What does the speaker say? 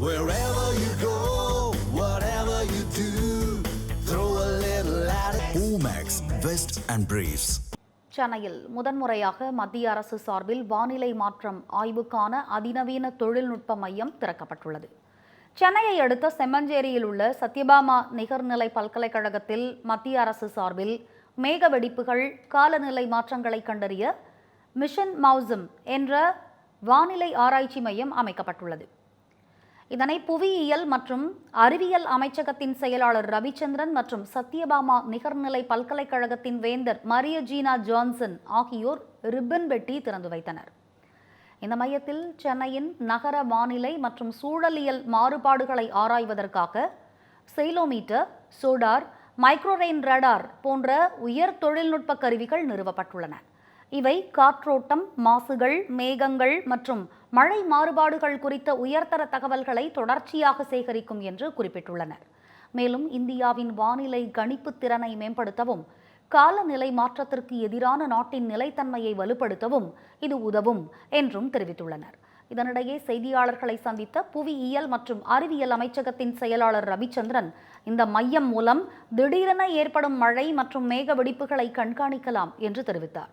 Wherever you go, whatever you do, throw a little at it. Omax, Vest and Briefs. சென்னையில் முதன்முறையாக மத்திய அரசு சார்பில் வானிலை மாற்றம் ஆய்வுக்கான அதிநவீன தொழில்நுட்ப மையம் திறக்கப்பட்டுள்ளது சென்னையை அடுத்த செம்மஞ்சேரியில் உள்ள சத்யபாமா நிகர்நிலை பல்கலைக்கழகத்தில் மத்திய அரசு சார்பில் மேக வெடிப்புகள் காலநிலை மாற்றங்களை கண்டறிய மிஷன் மவுசம் என்ற வானிலை ஆராய்ச்சி மையம் அமைக்கப்பட்டுள்ளது இதனை புவியியல் மற்றும் அறிவியல் அமைச்சகத்தின் செயலாளர் ரவிச்சந்திரன் மற்றும் சத்யபாமா நிகர்நிலை பல்கலைக்கழகத்தின் வேந்தர் மரிய ஜீனா ஜான்சன் ஆகியோர் ரிப்பன் வெட்டி திறந்து வைத்தனர். இந்த மையத்தில் சென்னையின் நகர வானிலை மற்றும் சூழலியல் மாறுபாடுகளை ஆராய்வதற்காக செயிலோமீட்டர் சோடார் மைக்ரோரெயின் ரடார் போன்ற உயர் தொழில்நுட்ப கருவிகள் நிறுவப்பட்டுள்ளன. இவை காற்றோட்டம் மாசுகள் மேகங்கள் மற்றும் மழை மாறுபாடுகள் குறித்த உயர்தர தகவல்களை தொடர்ச்சியாக சேகரிக்கும் என்று குறிப்பிட்டுள்ளனர். மேலும் இந்தியாவின் வானிலை கணிப்பு திறனை மேம்படுத்தவும் காலநிலை மாற்றத்திற்கு எதிரான நாட்டின் நிலைத்தன்மையை வலுப்படுத்தவும் இது உதவும் என்றும் தெரிவித்துள்ளனர். இதனிடையே செய்தியாளர்களை சந்தித்த புவியியல் மற்றும் அறிவியல் அமைச்சகத்தின் செயலாளர் ரவிச்சந்திரன் இந்த மையம் மூலம் திடீரென ஏற்படும் மழை மற்றும் மேக வெடிப்புகளை கண்காணிக்கலாம் என்று தெரிவித்தார்.